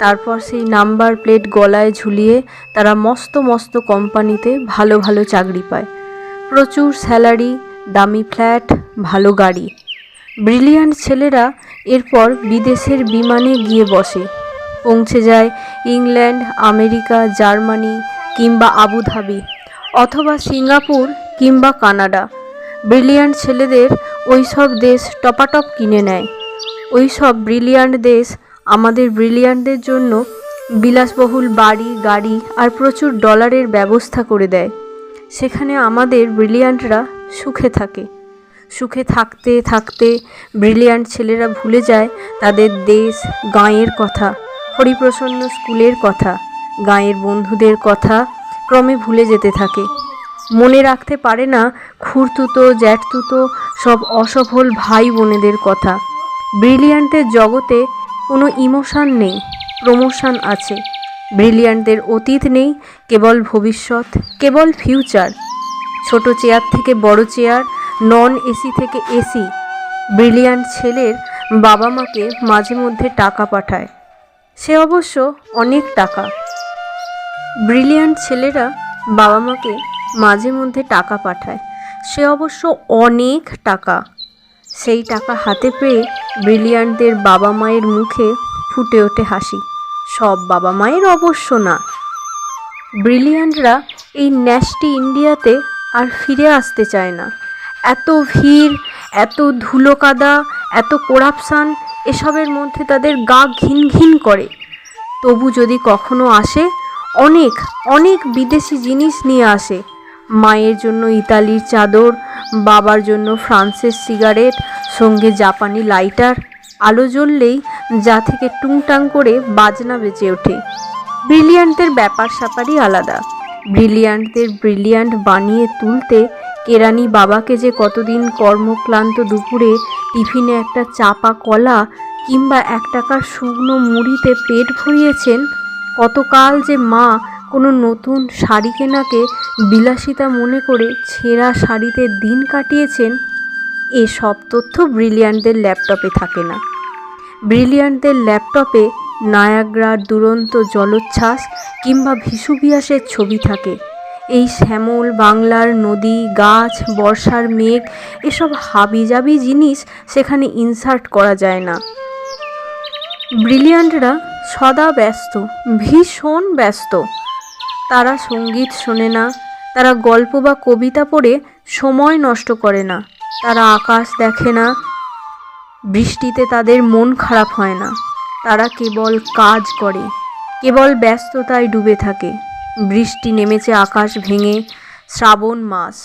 তারপর সেই number plate গলায় ঝুলিয়ে তারা মস্ত মস্ত কোম্পানিতে ভালো ভালো চাকরি পায়। প্রচুর স্যালারি, দামি ফ্ল্যাট, ভালো গাড়ি। ব্রিলিয়ান্ট ছেলেরা এরপর বিদেশের বিমানে গিয়ে বসে। পৌঁছে যায় ইংল্যান্ড, আমেরিকা, জার্মানি কিংবা আবুধাবি অথবা সিঙ্গাপুর কিংবা কানাডা। ব্রিলিয়ান্ট ছেলেদের ওই সব দেশ টপাটপ কিনে নেয়। ওই সব ব্রিলিয়ান্ট দেশ আমাদের ব্রিলিয়ান্টদের জন্য বিলাসবহুল বাড়ি, গাড়ি আর প্রচুর ডলারের ব্যবস্থা করে দেয়। সেখানে আমাদের ব্রিলিয়ান্টরা সুখে থাকে। সুখে থাকতে থাকতে ব্রিলিয়ান্ট ছেলেরা ভুলে যায় তাদের দেশ গাঁয়ের কথা, হরিপ্রসন্ন স্কুলের কথা, গাঁয়ের বন্ধুদের কথা ক্রমে ভুলে যেতে থাকে। মনে রাখতে পারে না খুঁড়তুতো জ্যাঠতুতো, সব অসফল ভাই বোনেদের কথা। ব্রিলিয়ান্টের জগতে কোনো ইমোশান নেই, প্রমোশন আছে। ব্রিলিয়ান্টদের অতীত নেই, কেবল ভবিষ্যৎ, কেবল ফিউচার। ছোট চেয়ার থেকে বড় চেয়ার, নন এসি থেকে এসি। ব্রিলিয়ান্ট ছেলের বাবা মাকে মাঝে মধ্যে টাকা পাঠায়। সে অবশ্য অনেক টাকা। ব্রিলিয়ান্ট ছেলেরা বাবা মাকে মাঝে মধ্যে টাকা পাঠায়। সে অবশ্য অনেক টাকা। সেই টাকা হাতে পেয়ে ব্রিলিয়ান্টদের বাবা মায়ের মুখে ফুটে ওঠে হাসি। সব বাবা মায়ের অবশ্য না। ব্রিলিয়ান্টরা এই ন্যাস্টি ইন্ডিয়াতে আর ফিরে আসতে চায় না। এত ভিড়, এত ধুলো কাদা এত করাপশান, এসবের মধ্যে তাদের গা ঘিন ঘিন করে। তবু যদি কখনো আসে, অনেক অনেক বিদেশি জিনিস নিয়ে আসে। মায়ের জন্য ইতালির চাদর, বাবার জন্য ফ্রান্সের সিগারেট সঙ্গে জাপানি লাইটার, আলো জ্বললেই যা থেকে টুংটাং করে বাজনা বেঁচে ওঠে। ব্রিলিয়ান্টদের ব্যাপার স্যাপারই আলাদা। ব্রিলিয়ান্টদের ব্রিলিয়ান্ট বানিয়ে তুলতে কেরানি বাবাকে যে কতদিন কর্মক্লান্ত দুপুরে টিফিনে একটা চাপা কলা কিংবা এক টাকার শুকনো মুড়িতে পেট ভরিয়েছেন, কতকাল যে মা কোনো নতুন শাড়ি কেনাকে বিলাসিতা মনে করে ছেঁড়া শাড়িতে দিন কাটিয়েছেন এসব তথ্য ব্রিলিয়ান্টদের ল্যাপটপে থাকে না। ব্রিলিয়ান্টদের ল্যাপটপে নায়াগ্রার দুরন্ত জলোচ্ছ্বাস কিংবা ভিসুবিয়াসের ছবি থাকে। এই শ্যামল বাংলার নদী, গাছ, বর্ষার মেঘ, এসব হাবিজাবি জিনিস সেখানে ইনসার্ট করা যায় না। ব্রিলিয়ান্টরা সদা ব্যস্ত, ভীষণ ব্যস্ত। তারা সংগীত শোনে না, তারা গল্প বা কবিতা পড়ে সময় নষ্ট করে না। তারা আকাশ দেখে না, বৃষ্টিতে তাদের মন খারাপ হয় না। তারা কেবল কাজ করে, কেবল ব্যস্ততায় ডুবে থাকে। বৃষ্টি নেমেছে আকাশ ভেঙে শ্রাবণ মাস,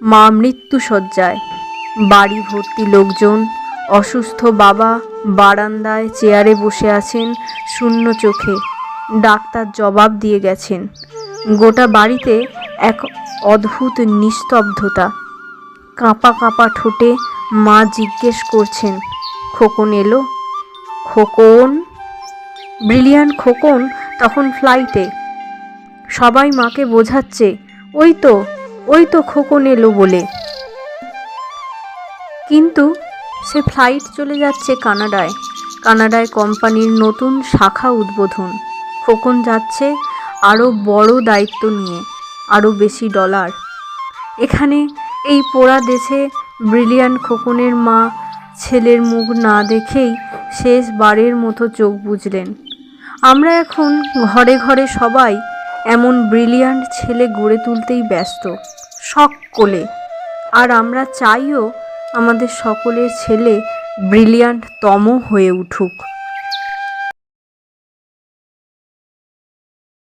মা মৃত্যু শয্যায় বাড়ি ভর্তি লোকজন, অসুস্থ বাবা বারান্দায় চেয়ারে বসে আছেন শূন্য চোখে। ডাক্তার জবাব দিয়ে গেছেন, গোটা বাড়িতে এক অদ্ভুত নিস্তব্ধতা। কাঁপা কাঁপা ঠোঁটে মা জিজ্ঞেস করছেন, খোকন এলো? খোকন? ব্রিলিয়ান্ট খোকন? তখন ফ্লাইটে সবাই মাকে বোঝাচ্ছে, ওই তো ওই তো খোকন এলো বলে। কিন্তু সে ফ্লাইট চলে যাচ্ছে কানাডায়। কানাডায় কোম্পানির নতুন শাখা উদ্বোধন। খোকন যাচ্ছে আরও বড় দায়িত্ব নিয়ে আরও বেশি ডলার। এখানে এই পোড়া দেশে ব্রিলিয়ান্ট খোকনের মা ছেলের মুখ না দেখেই শেষ বারের মতো চোখ বুঝলেন আমরা এখন ঘরে ঘরে সবাই এমন ব্রিলিয়ান্ট ছেলে গড়ে তুলতেই ব্যস্ত, সকলে। আর আমরা চাইও আমাদের সকলের ছেলে ব্রিলিয়ান্ট তম হয়ে উঠুক।